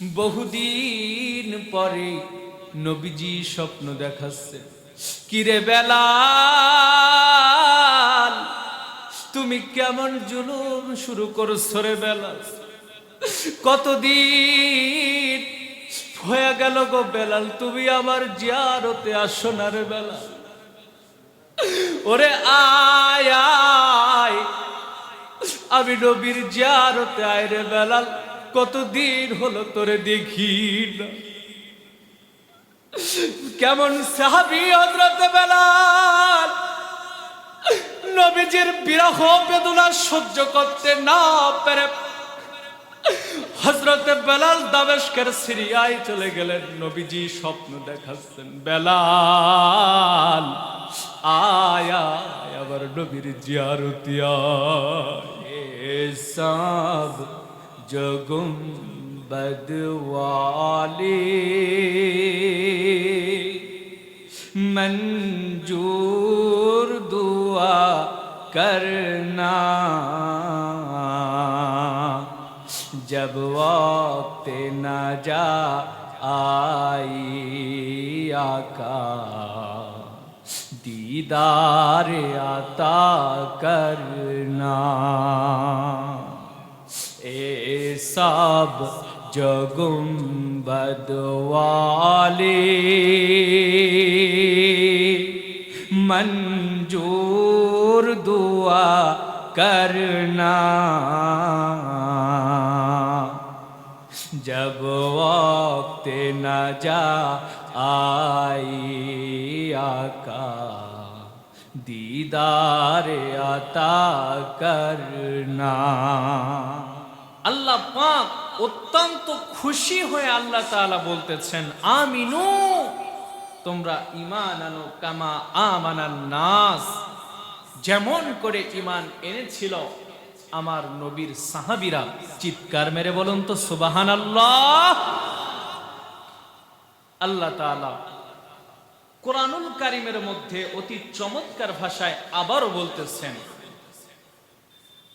বহুদিন পরে নবীজি স্বপ্ন দেখাচ্ছে। কিরে বেলা তুমি কেমন জুলুম শুরু করছ রে বেলাল? কতদিন হয়ে গেল গো বেলাল, তুমি আমার জিয়ারতে আসো না রে বেলা ওরে আয় আয়, আমি নবীর জিয়ারতে আয় রে বেলাল। কতদিন হলো তোরে দেখি না। কেমন সাহাবি হজরত বেলাল। নবীজির বিরহ বেদনা সহ্য করতে না পেরে হজরতে বেলাল দামেশকের সিরিয়ায় চলে গেলেন। নবীজি স্বপ্ন দেখাচ্ছেন, বেলাল, আয় আবার নবীর জিয়ারতি, আয় সব جو گنبد منجور دعا کرنا جب وقت نہ جا آئی آقا دیدار عطا کرنا سب جگم بدوالی منجور دعا کرنا جب وقت نہ جا آئی آقا دیدار عطا کرنا আল্লাহ পাক অত্যন্ত খুশি হয়ে আল্লাহ তাআলা বলতেছেন, আমিনু, তোমরা ইমান আনো কামা আমানান নাস। যেমন করে ইমান এনেছিল আমার নবীর সাহাবিরা। চিৎকার মেরে বলুন তো সুবাহান আল্লাহ তাআলা কোরআনুল কারিমের মধ্যে অতি চমৎকার ভাষায় আবারও বলতেছেন,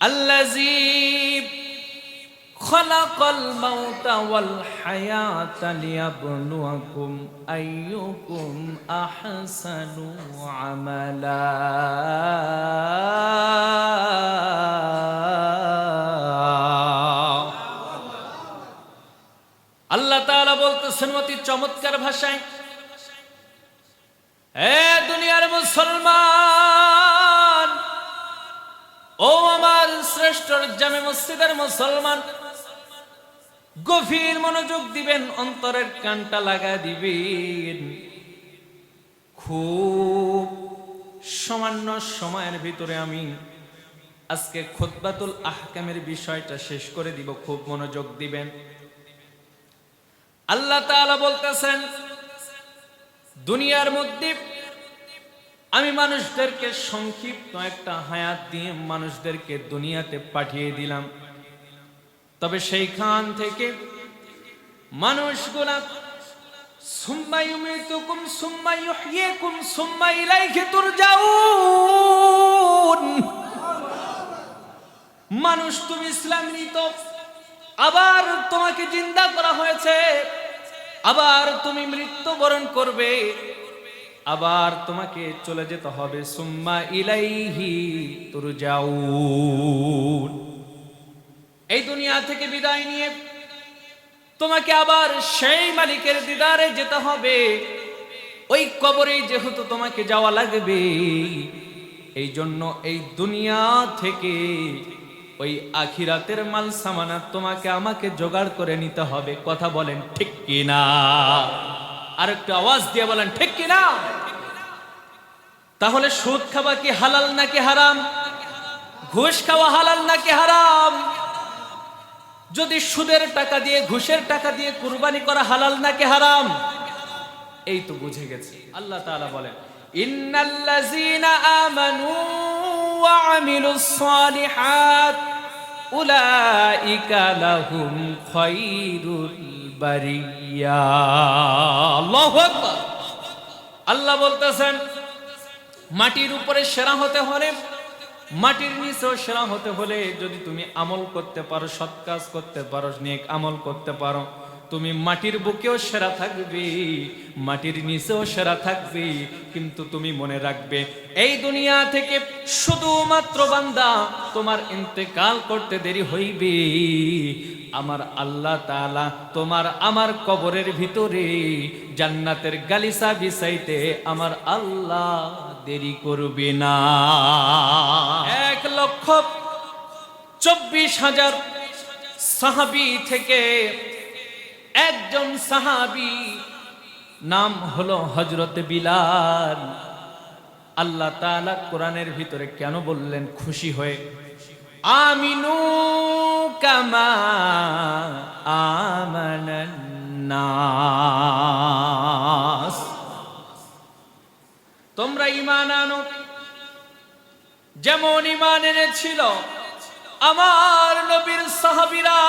আল্লাযী خلق الموت والحياة ليبلوكم أيكم أحسن عملا আল্লাহ তাআলা বলতেছেন অতি চমৎকার ভাষায় এ দুনিয়ার মুসলমান ও আমার শ্রেষ্ঠ জামে মসজিদের মুসলমান গভীর মনোযোগ দিবেন, অন্তরের কানটা লাগা দিবেন। খুব সামান্য সময়ের ভিতরে আমি আজকে খোদবাতুল আহকামের বিষয়টা শেষ করে দিব, খুব মনোযোগ দিবেন। আল্লাহ তাআলা বলতেছেন, দুনিয়ার মধ্যে আমি মানুষদেরকে সংক্ষিপ্ত একটা হায়াত দিয়ে মানুষদেরকে দুনিয়াতে পাঠিয়ে দিলাম। তবে সেইখান থেকে মানুষগুলা মানুষ তুমি ইসলাম নিত, আবার তোমাকে জিন্দা করা হয়েছে, আবার তুমি মৃত্যুবরণ করবে, আবার তোমাকে চলে যেতে হবে সুম্মা ইলাইহি তুরজাউন। এই দুনিয়া থেকে বিদায় নিয়ে তোমাকে আবার সেই মালিকের দিদারে যেতে হবে। ওই কবরে যেহেতু তোমাকে যাওয়া লাগবে এই জন্য এই দুনিয়া থেকে ওই আখিরাতের মাল সামানা তোমাকে আমাকে জোগাড় করে নিতে হবে। কথা বলেন ঠিক কিনা? আর একটু আওয়াজ দিয়ে বলেন ঠিক কিনা? তাহলে সুদ খাওয়া কি হালাল নাকি হারাম? ঘুষ খাওয়া হালাল নাকি হারাম? যদি সুদের টাকা দিয়ে, ঘুষের টাকা দিয়ে কুরবানি করা হালাল নাকি হারাম? এই তো বুঝে গেছি। আল্লাহ তাআলা বলেন, ইন্নাল্লাযীনা আমানু ওয়া আমিলুস সালিহাত, উলাইকা লাহুম খায়রুল বারিয়া। আল্লাহু আকবার। আল্লাহ বলতেছেন, মাটির উপরে সেরা হতে হলে মাটির নিচেও সেরা হতে হলে যদি তুমি আমল করতে পারো, সৎ কাজ করতে পারো, নেক আমল করতে পারো, তুমি মাটির বুকেও সেরা থাকবে, মাটির নিচেও সেরা থাকবে, কিন্তু তুমি মনে রাখবে, এই দুনিয়া থেকে শুধুমাত্র বান্দা তোমার ইন্তেকাল করতে দেরি হইবে। আমার আল্লাহ তাআলা তোমার আমার কবরের ভিতরে জান্নাতের গালিসা বিছাইতে আমার আল্লাহ দেরি করবে না। এক লক্ষ চব্বিশ হাজার সাহাবি থেকে একজন সাহাবি নাম হলো হজরত বিলাল। আল্লাহ তাআলা কোরআনের ভিতরে কেন বললেন, খুশি হয়ে আমিনু কামা আমানান্নাস। তোমরা ইমান আনো। যেমন ঈমান এনেছিল আমার নবীর সাহাবীরা।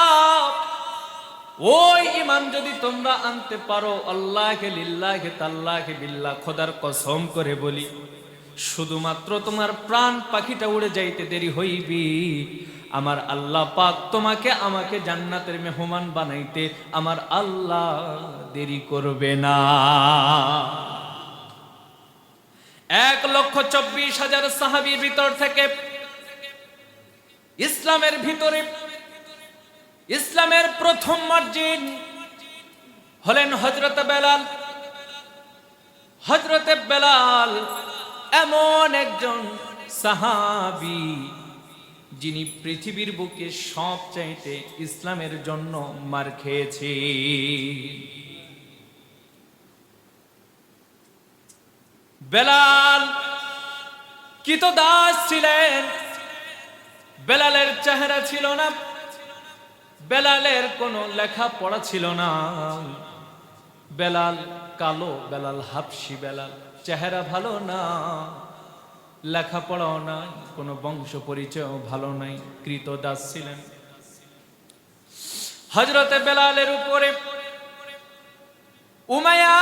ওই ইমান যদি তোমরা আনতে পারো, আল্লাহকে, লিল্লাহকে, তাল্লাহকে, বিল্লাহ, খোদার কসম করে বলি। শুধুমাত্র তোমার প্রাণ পাখিটা উড়ে যাইতে দেরি হইবি। আমার আল্লাহ পাক তোমাকে আমাকে জান্নাতের মেহমান বানাইতে আমার আল্লাহ দেরি করবে না। এক লক্ষ চব্বিশ হাজার সাহাবির ভিতর থেকে ইসলামের ভিতরে ইসলামের প্রথম মার্জিন হলেন হজরত বেলাল। হজরতে বেলাল এমন একজন সাহাবি, যিনি পৃথিবীর বুকে সব চাইতে ইসলামের জন্য মার খেয়েছে বেলাল কিত দাস ছিলেন? বেলালের চেহারা ছিল না। বেলালের কোনো লেখা পড়া ছিল না। বেলাল কালো, বেলাল হাফসি বেলাল। চেহারা ভালো না, লেখাপড়াও নাই, কোনো বংশ পরিচয়ও ভালো নাই, কৃত দাস ছিলেন। হজরতে বেলালের উপরে উমায়া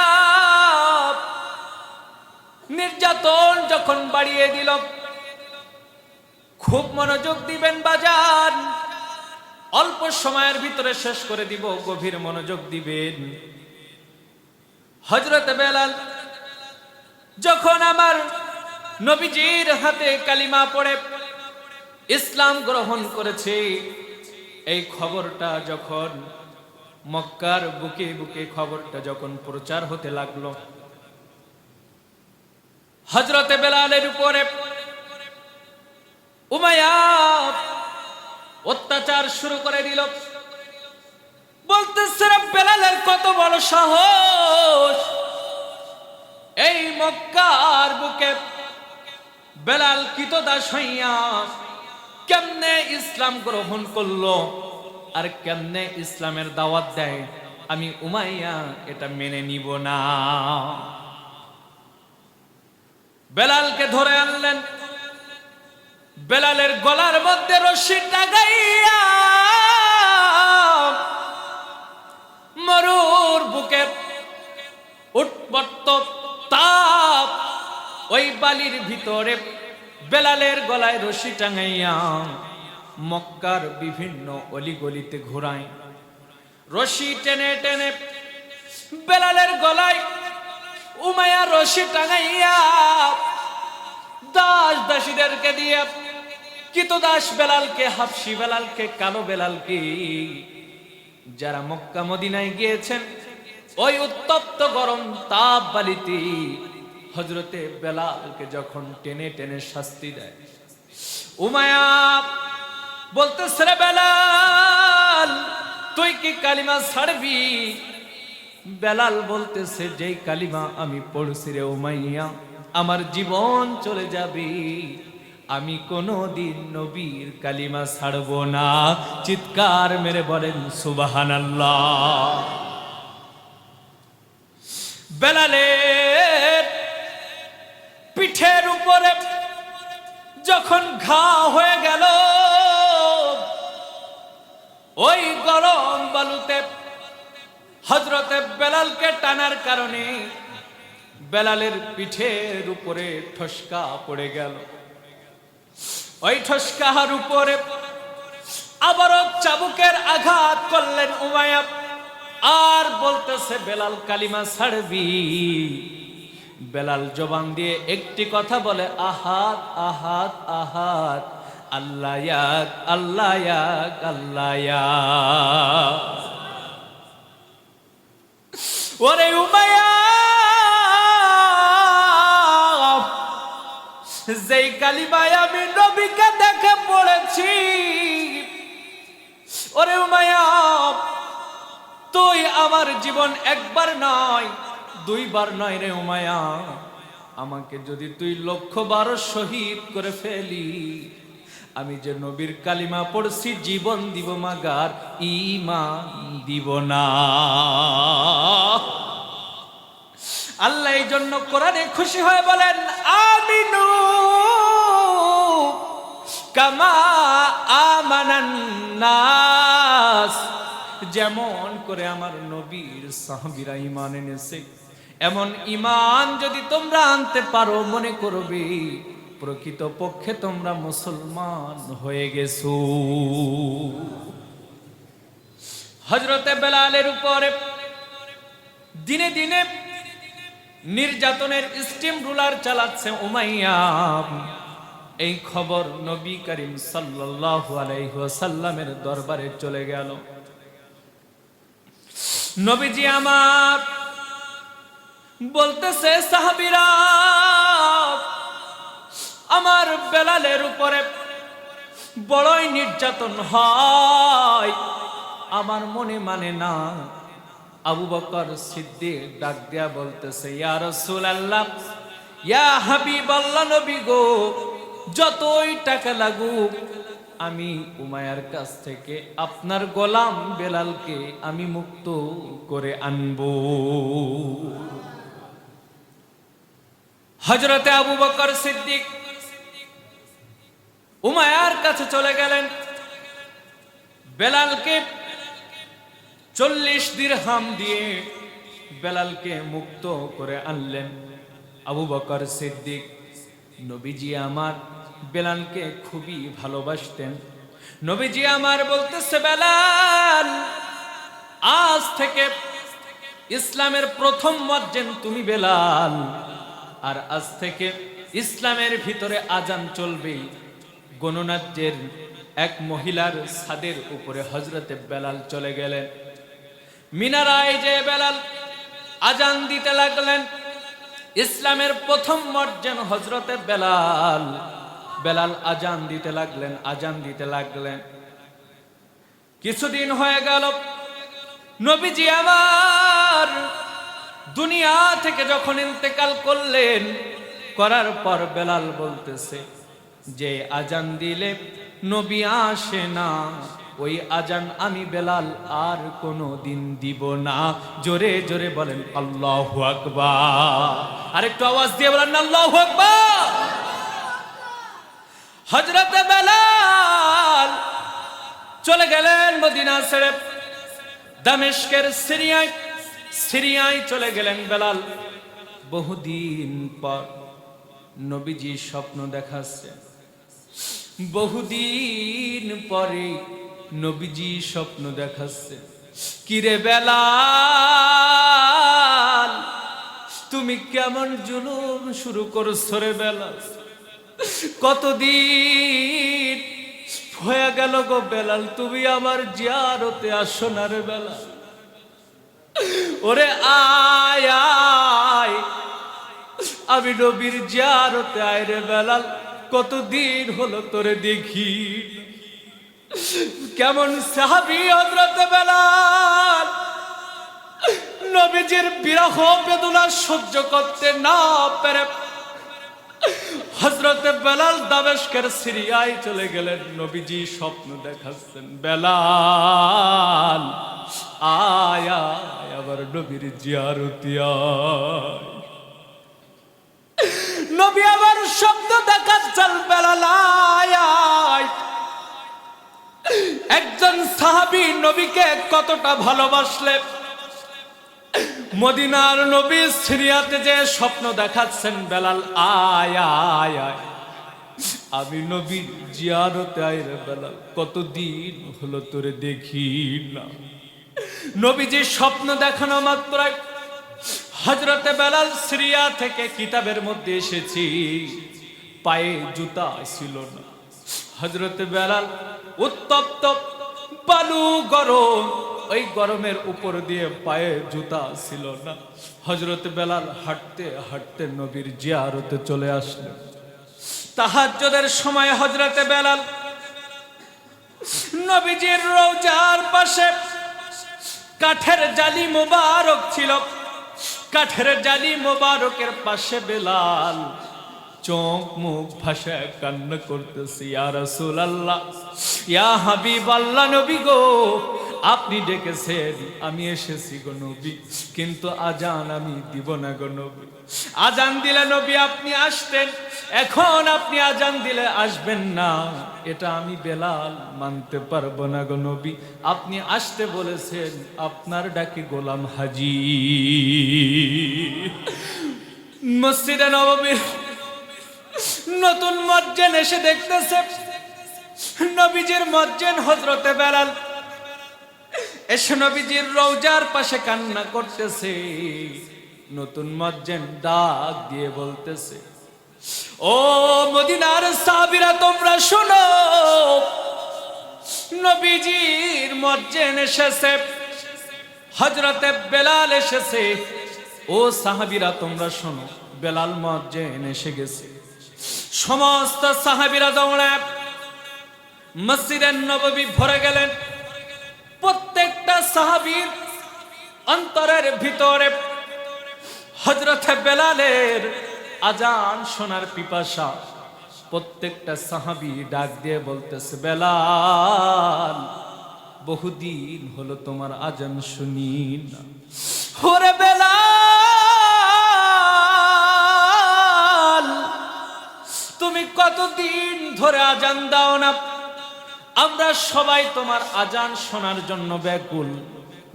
নির্যাতন যখন বাড়িয়ে দিল, খুব মনোযোগ দিবেন বাজার অল্প সময়ের ভিতরে শেষ করে দিব, গভীর মনোযোগ দিবেন। হজরত বেলাল যখন আমার নবীজির হাতে কালিমা পড়ে ইসলাম গ্রহণ করেছে, এই খবরটা যখন মক্কার বুকে বুকে খবরটা যখন প্রচার হতে লাগল হজরতে বেলালের উপরে উমায়া অত্যাচার শুরু করে দিল। বলতেছে রে বেলালের কত বড় সাহস! এই মক্কার বুকে বেলাল কিতদাস হইয়া কেমনে ইসলাম গ্রহণ করল আর কেমনে ইসলামের দাওয়াত দেয়? আমি উমাইয়া এটা মেনে নিব না। বেলালকে ধরে আনলেন। বেলালের গলার মধ্যে রশি টাগাইয়া মরুর বুকে উৎপত্ত ওই বালির ভিতরে বেলালের গলায় রশি টাঙাইয়া মক্কার বিভিন্ন অলিগলিতে ঘোরায়। রশি টেনে টেনে বেলালের গলায় উমায়া রশি টাঙাইয়া দাস দাসীদেরকে দিয়ে কিত দাস বেলালকে, হাফসি বেলালকে, কালো বেলালকে, যারা মক্কা মদিনায় গিয়েছেন, ওই উত্তপ্ত গরম তাপ বালিতে হজরতে বেলালকে যখন টেনে টেনে শাস্তি দেয়, উমায়া বলতেছে বেলাল, তুই কি কালিমা ছাড়বি? বেলাল বলতেছে, যেই কালিমা আমি পড়ছি রে উমাইয়া, আমার জীবন চলে যাবে। আমি কোনো দিন নবীর কালিমা ছাড়ব না। চিৎকার মেরে বলেন সুবাহান বেলালের পিঠের উপরে যখন ঘা হয়ে গেল, ওই গরম বালুতে হজরতে বেলালকে টানার কারণে বেলালের পিঠের উপরে ঠসকা পড়ে গেল। ওই ঠসকাহার উপরে আবারও চাবুকের আঘাত করলেন উমায়া আর বলতেছে, বেলাল কালিমা ছাড়বি। বেলাল জবান দিয়ে একটি কথা বলে, আহাত আহাত আহাত আল্লাহ আল্লাহ আল্লাহ ওরে উমায়া যেই কালিমায় আমি নবীকে দেখে পড়েছি, ওরে উমায়া তুই আমার জীবন একবার নয় দুইবার নয় রে উমায়া আমাকে যদি তুই লক্ষ বারো শহীদ করে ফেলি, আমি যে নবীর কালিমা পড়ছি জীবন দিব মাগার ইমান দিব না। আল্লাহ এই জন্য কোরআনে খুশি হয়ে বলেন, আমিনু কামা আমানান নাস। যেমন করে আমার নবীর সাহাবীরা ঈমান এনেছে, এমন ঈমান যদি তোমরা আনতে পারো, মনে করবে প্রকৃত পক্ষে তোমরা মুসলমান হয়ে গেছো। হজরতে বেলালের উপরে দিনে দিনে নির্যাতনের স্টিম রুলার চালাচ্ছে উমাইয়া। এই খবর নবী করিম সাল্লাল্লাহু আলাইহি ওয়াসাল্লামের দরবারে চলে গেল। নবীজি আমার বলতেছে, সাহাবিরা, আমার বেলালের উপরে বড়ই নির্যাতন হয়। আমার মনে মানে না। আবু বকর সিদ্দিক ডাক দিয়া বলতেছে, ইয়া রাসূলুল্লাহ, ইয়া হাবিবাল্লাহ নবী গো, যতই টাকা লাগুক আমি উমায়ার কাছ থেকে আপনার গোলাম বেলালকে আমি মুক্ত করে আনব। হজরতে আবু বকর সিদ্দিক উমায়ার কাছে চলে গেলেন। বেলালকে চল্লিশ দিরহাম দিয়ে বেলালকে মুক্ত করে আনলেন। আবু বকর সিদ্দিক, নবীজি আমার বেলালকে খুবই ভালোবাসতেন। নবীজি আমার বলতেছে, বেলাল, আজ থেকে ইসলামের প্রথম মজ্জেন তুমি বেলাল। আর আজ থেকে ইসলামের ভিতরে আজান চলবে গণনাজ্যের এক মহিলার ছাদের উপরে। হজরতে বেলাল চলে গেলেন। মিনারায় যে বেলাল আজান দিতে লাগলেন, ইসলামের প্রথম মর্যান হজরতে বেলাল। বেলাল আজান দিতে লাগলেন, আজান দিতে লাগলেন। কিছুদিন হয়ে গেল, নবীজি আমার দুনিয়া থেকে যখন ইন্তেকাল করলেন, করার পর বেলাল বলতেছে যে, আজান দিলে নবী আসে না, ওই আজান আমি বেলাল আর কোনো দিন দিব না। জোরে জোরে বলেন, আল্লাহ আকবার। আরেকটু আওয়াজ দিয়ে বলেন, আল্লাহ আকবার। হজরত বেলাল চলে গেলেন মদিনা ছেড়ে দামেশকের সিরিয়ায়। সিরিয়ায় চলে গেলেন বেলাল। বহুদিন পর নবীজি স্বপ্ন দেখাচ্ছে। বহুদিন পরে নবীজি স্বপ্ন দেখাচ্ছে। কিরে বেলাল, তুমি কেমন জুলুম শুরু করছ রে বেলাল? কতদিন হয়ে গেল গো বেলাল, তুমি আমার জিয়ারতে আসো না রে বেলাল। ওরে আয় আয়, আমি নবীর জিয়ারতে, আয় রে বেলাল, কতদিন হলো তোরে দেখি। কেমন সাহাবি হজরতে বেলাল, নবীজির বিরহ বেদনা সহ্য করতে না পেরে হজরতে বেলাল দামেশকের সিরিয়ায় চলে গেলেন। নবীজি স্বপ্ন দেখাচ্ছেন, বেলাল, আয় আবার নবীর জিয়ারতি নবী আবার শব্দ দেখাচ্ছেন, বেলাল, আয় একজন সাহাবী নবীকে কতটা ভালোবাসলে মদিনার নবী সিরিয়াতে যে স্বপ্ন দেখাচ্ছেন বেলাল, আয় আয় আয়। আমি নবীর জিয়ারতে আয় রে বেলাল, কতদিন হলো তোরে দেখি না। নবীজির স্বপ্ন দেখানো মাত্র হজরতে বেলাল সিরিয়া থেকে কিতাবের মধ্যে এসেছি, পায়ে জুতা ছিল না। হজরতে বেলাল, উত্তপ্ত, বালু গরম ওই গরমের উপর দিয়ে পায়ে জুতা ছিল না। হজরত বেলাল হাঁটতে হাঁটতে নবীর জিয়ারতে চলে আসলেন। তাহাজ্জুদের সময় হজরতে বেলাল নবীজির রোজার পাশে কাঠের জালি মোবারক ছিল। কাঠের জালি মোবারকের পাশে বেলাল চোখ মুখ ভাষায় কান্না করতেছি, ইয়া রাসূল আল্লাহ ইয়া হাবিব আল্লাহ নবী গো আপনি ডেকেছেন, আমি এসেছি গো নবী। কিন্তু আজান আমি দিব না গো নবী। আজান দিলে নবী আপনি আসতেন, এখন আপনি আজান দিলে আসবেন না। এটা আমি বেলাল মানতে পারব না গো নবী। আপনি আসতে বলেছেন, আপনার ডাকি গোলাম হাজি মসজিদে নবমীর নতুন মজ্জেন এসে দেখতেছে। নবীজির মজ্জেন হজরতে বেলাল এসে নবীজির রৌজার পাশে কান্না করতেছে। নতুন মজ্জেন ডাক দিয়ে বলতেছে, ও মদিনার সাবিরা তোমরা শোনো, নবীজির মজ্জেন এসেছে হজরতে বেলাল এসেছে। ও সাহাবিরা, তোমরা শোনো, বেলাল মজ্জেন এসে গেছে। সমস্ত সাহাবিরা দৌড়ায় মসজিদের নববী ভরে গেলেন। প্রত্যেকটা সাহাবীর অন্তরের ভিতরে হজরতে বেলালের আজান শোনার পিপাসা। প্রত্যেকটা সাহাবি ডাক দিয়ে বলতেছে, বেলাল, বহুদিন হলো তোমার আজান শুনি না ওরে বেলাল, তুমি কতদিন ধরে আজান দাও না? আমরা সবাই তোমার আজান শোনার জন্য ব্যাকুল।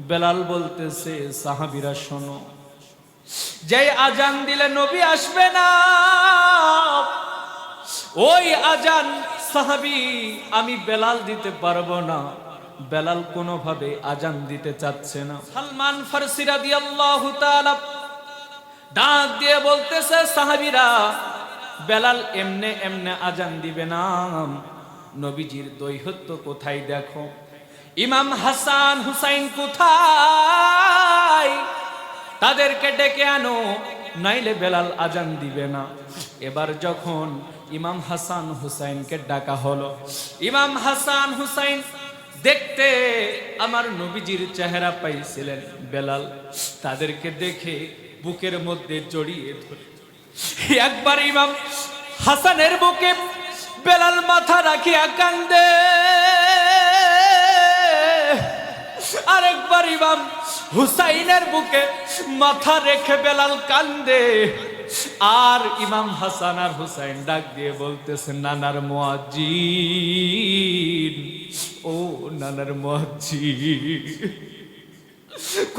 বেলাল বলতেছে, সাহাবিরা, শোনো। যে আজান দিলে নবী আসবে না, ওই আজান সাহাবি আমি বেলাল দিতে পারব না। বেলাল কোনোভাবে আজান দিতে চাচ্ছে না। সালমান ফারসি রাদিয়াল্লাহু তাআলা ডাক দিয়ে বলতেছে, সাহাবিরা, বেলাল এমনে এমনে আজান দিবে না। নবীজির দৈহত্য কোথায় দেখো? ইমাম হাসান হুসাইন কোথায়? তাদেরকে ডেকে আনো, নাইলে বেলাল আজান দিবে না। এবার যখন ইমাম হাসান হুসাইনকে ডাকা হলো, ইমাম হাসান হুসাইন দেখতে আমার নবীজির চেহারা পাইছিলেন বেলাল। তাদেরকে দেখে বুকের মধ্যে জড়িয়ে ধরে একবার ইমাম হাসানের বুকে বেলাল মাথা রাখিয়া কান্দে। আরেকবার ইমাম হুসাইনের বুকে মাথা রেখে বেলাল কান্দে। আর ইমাম হাসান আর হুসাইন ডাক দিয়ে বলতেছে, নানার মুয়াজ্জিন, ও নানার মুয়াজ্জিন,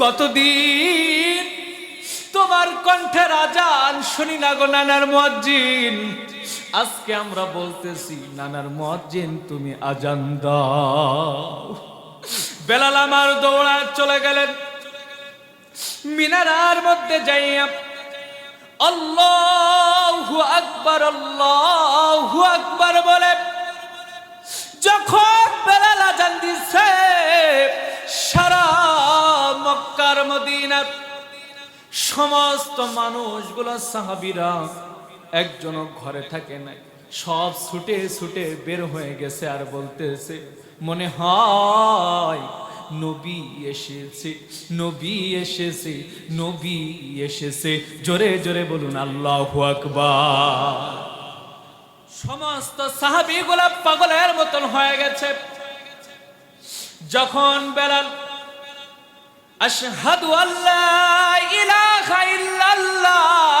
কতদিন তোমার কণ্ঠের রাজান শুনি না গো নানার মুয়াজ্জিন? আজকে আমরা বলতেছি, নানার মুয়াজ্জিন তুমি আজান দাও। বেলাল আমার দৌড়া চলে গেলেন। মিনারার মধ্যে যাইয়া, আল্লাহু আকবার আল্লাহু আকবার বলে, যখন বেলাল আজান দিছে, সারা মক্কার মদিনার সমস্ত মানুষগুলো সাহাবিরা একজনও ঘরে থাকে নাই। সব ছুটে ছুটে বের হয়ে গেছে আর বলতেছে, মনে হয় নবী এসেছে নবী এসেছে নবী এসেছে। জোরে জোরে বলুন, আল্লাহ আকবার। সমস্ত সাহাবি গোলাপ পাগলের মতন হয়ে গেছে। যখন বেলাল, আশহাদু আল্লাহ ইলাহা ইল্লাল্লাহ।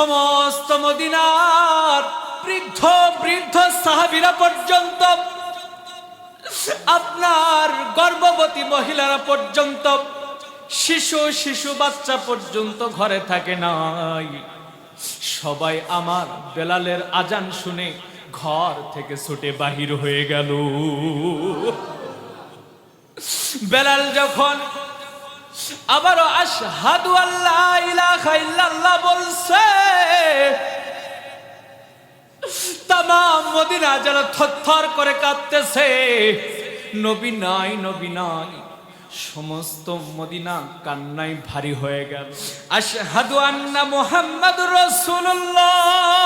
সমস্ত মদিনার বৃদ্ধ বৃদ্ধ সাহাবিরা পর্যন্ত, আপনার গর্ভবতী মহিলারা পর্যন্ত, শিশু শিশু বাচ্চা পর্যন্ত ঘরে থাকে নাই। সবাই আমার বেলালের আজান শুনে ঘর থেকে ছুটে বাহির হয়ে গেল। বেলাল যখন আবারও আশহাদু আল্লাহ ইলাহা ইল্লাল্লাহ বলছে তাম মদিনা যেন থরথর করে কাঁদতেছে। নবী নাই নবী নাই, সমস্ত মদিনা কান্নায় ভারী হয়ে গেল। আশহাদু আন্না মুহাম্মাদুর রাসূলুল্লাহ।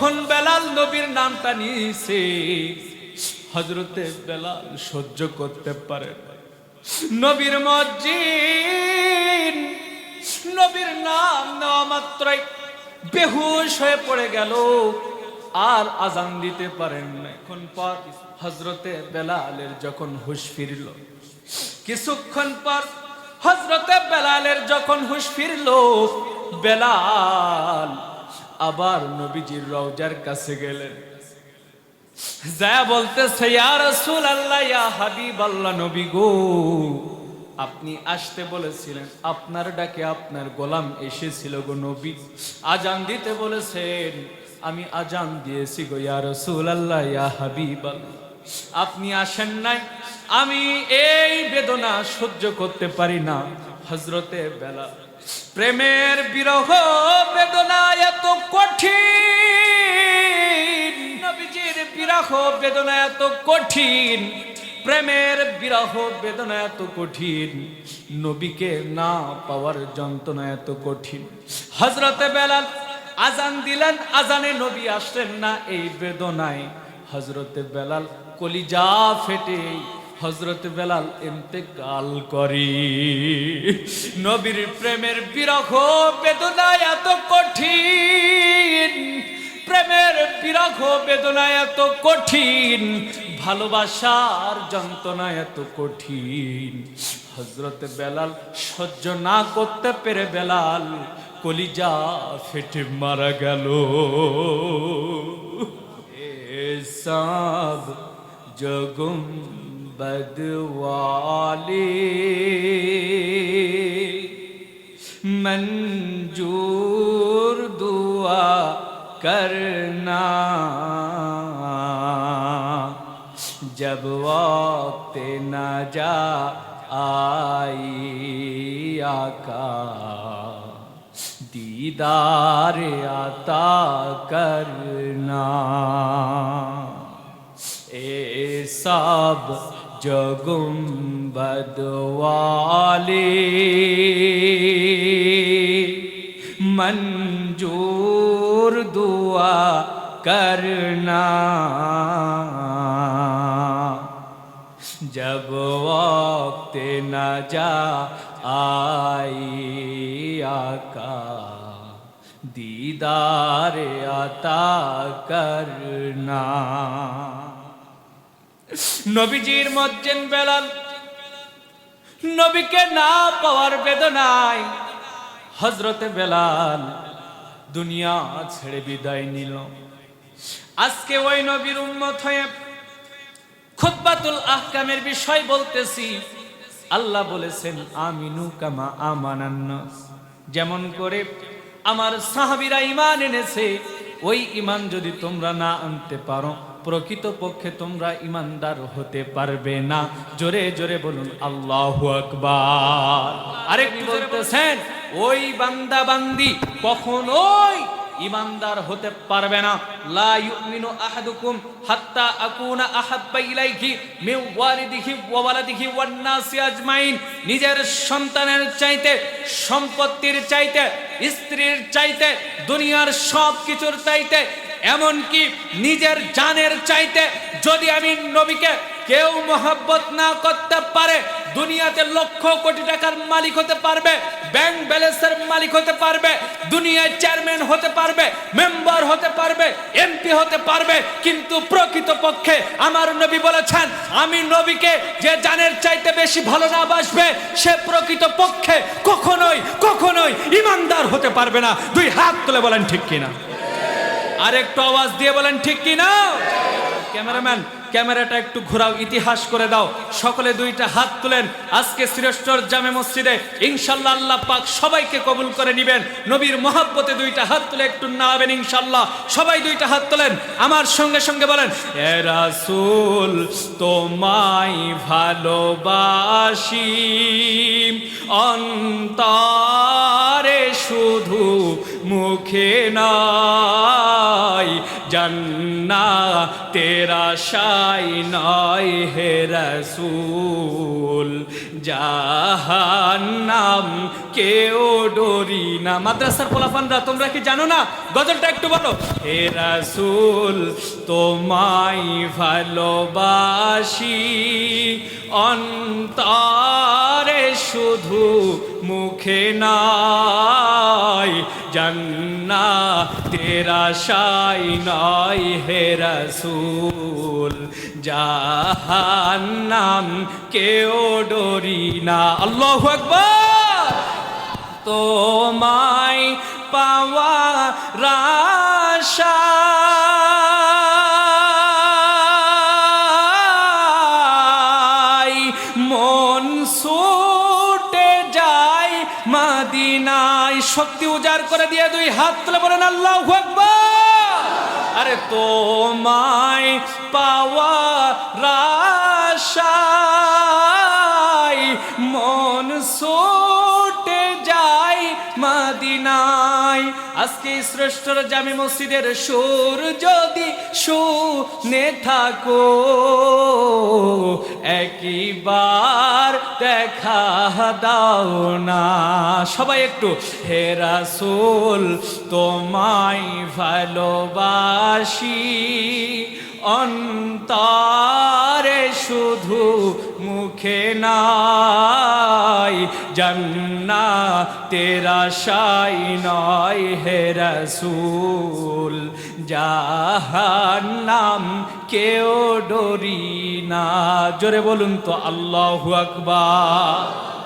যখন বেলাল নবীর নামটা নিয়েছে। হজরতে বেলাল সহ্য করতে পারে। নবীর মসজিদ, নবীর নাম নেওয়া মাত্রই বেহুশ হয়ে পড়ে গেল। আর আজান দিতে পারেন না। এখন পর হজরতে বেলালের যখন হুশ ফিরল, কিছুক্ষণ পর হজরতে বেলালের যখন হুশ ফিরল, বেলাল আবার নবীজির রওজার কাছে গেলেন। যা বলতেছে, ইয়া রাসূল আল্লাহ ইয়া হাবিব আল্লাহ নবী গো, আপনি আসতে বলেছিলেন, আপনার ডাকে আপনার গোলাম এসেছিল গো নবী। আজান দিতে বলেছেন, আমি আজান দিয়েছি গো, ইয়া রাসূল আল্লাহ ইয়া হাবিব আপনি আসেন নাই, আমি এই বেদনা সহ্য করতে পারি না হজরতে বেলা প্রেমের বিরহ বেদনা এত কঠিন। নবীজির বিরহ বেদনা এত কঠিন। প্রেমের বিরহ বেদনা এত কঠিন। নবীকে না পাওয়ার যন্ত্রণা এত কঠিন। হজরতে বেলাল আজান দিলেন আজানে নবী আসলেন না এই বেদনায়। হজরতে বেলাল কলিজা ফেটে হজরত বেলাল ইন্তেকাল করি। নবীর প্রেমের বিরহ বেদনা এত কঠিন। প্রেমের বিরহ বেদনা এত কঠিন। ভালোবাসার যন্ত্রণা এত কঠিন। হজরত বেলাল সহ্য না করতে পেরে বেলাল কলিজা ফেটে মারা গেল। এ সব জগুম بدوالی منجور دعا کرنا جب وقت نہ جا آئی آقا دیدار عطا کرنا۔ اے صاحب जगुम्बद वाले मंजूर दुआ करना जब वक्त न जा आई आका दीदार आता करना নবীজির মজ্জেন বেলাল। নবীকে না পাওয়ার বেদনায় হজরতে বেলাল দুনিয়া ছেড়ে বিদায় নিল। আজকে ওই নবীর উম্মত হয়ে খুতবাতুল আহকামের বিষয় বলতেছি। আল্লাহ বলেছেন, আমিনু কামা আমানান্নাস যেমন করে আমার সাহাবিরা ইমান এনেছে, ওই ইমান যদি তোমরা না আনতে পারো। প্রকৃত পক্ষে তোমরা ইমানদার হতে পারবে না। জোরে জোরে বলুন, আল্লাহু আকবার। আরেক বলতেছেন, ওই বান্দা বান্দি কখনোই ইমানদার হতে পারবে না। লা ইউমিনু আহাদুকুম হাত্তা আকুনা আহাব্বা ইলাইহি মিন ওয়ালিদিহি ওয়া ওয়ালাদিহি ওয়ান নাসি আজমাইন। নিজের সন্তানের চাইতে, সম্পত্তির চাইতে, স্ত্রীর চাইতে, দুনিয়ার সব কিছুর চাইতে এমনকি নিজের জানের চাইতে যদি আমি নবীকে কেউ মোহাব্বত না করতে পারে, দুনিয়াতে লক্ষ কোটি টাকার মালিক হতে পারবে, ব্যাংক ব্যালেন্সের মালিক হতে পারবে, দুনিয়ায় চেয়ারম্যান হতে পারবে, মেম্বার হতে পারবে, এমপি হতে পারবে, কিন্তু প্রকৃত পক্ষে আমার নবী বলেছেন, আমি নবীকে যে জানের চাইতে বেশি ভালো না বাসবে, সে প্রকৃত পক্ষে কখনোই কখনোই ইমানদার হতে পারবে না। দুই হাত তুলে বলেন ঠিক কিনা? আর একটু আওয়াজ দিয়ে বলেন, ঠিক কি না ক্যামেরাম্যান, ক্যামেরাটা একটু ঘোরাও, ইতিহাস করে দাও। সকলে দুইটা হাত তুলেন। আজকে শ্রেষ্ঠর জামে মসজিদে ইনশাল্লাহ আল্লাহ পাক সবাইকে কবুল করে নিবেন। নবীর মহাব্বতে দুইটা হাত তুলে একটু নাবেন ইনশাল্লাহ। সবাই দুইটা হাত তোলেন। আমার সঙ্গে সঙ্গে বলেন, এ রাসূল, তোমায় ভালোবাসি। অন্তরে শুধু মুখে নাই জান্না তেরা সাই নয় হে রসুল। জাহান্নাম, কেউ ডরি না। মাদ্রাসার পোলাপানরা তোমরা কি জানো না? গজলটা একটু বলো। হে রাসূল, তোমায় ভালোবাসি। অন্তরে শুধু মুখে নাই। জান্না তেরা সাই নয় হে রসুল। জাহান্নাম কেউ ডরি না। আল্লাহু আকবার। তোমায় পাওয়া রাশা মন যায় শক্তি উজাড় করে দিয়ে দুই হাত তুলে বলেন, আল্লাহ আকবার। আরে তোমায় পাওয়া রাশায় মন ছুটে যায় মাদিনায়। আজকে শ্রেষ্ঠর জামে মসজিদের সুর যদি শুনে থাকো একবার দেখা দাও না। সবাই একটু, হে রাসূল, তোমায় ভালোবাসি। অন্তরে শুধু মুখে নাই জান্না তেরা সাই নয় হে রসুল, জাহান্নাম কেউ ডরি না। জোরে বলুন তো, আল্লাহু আকবার।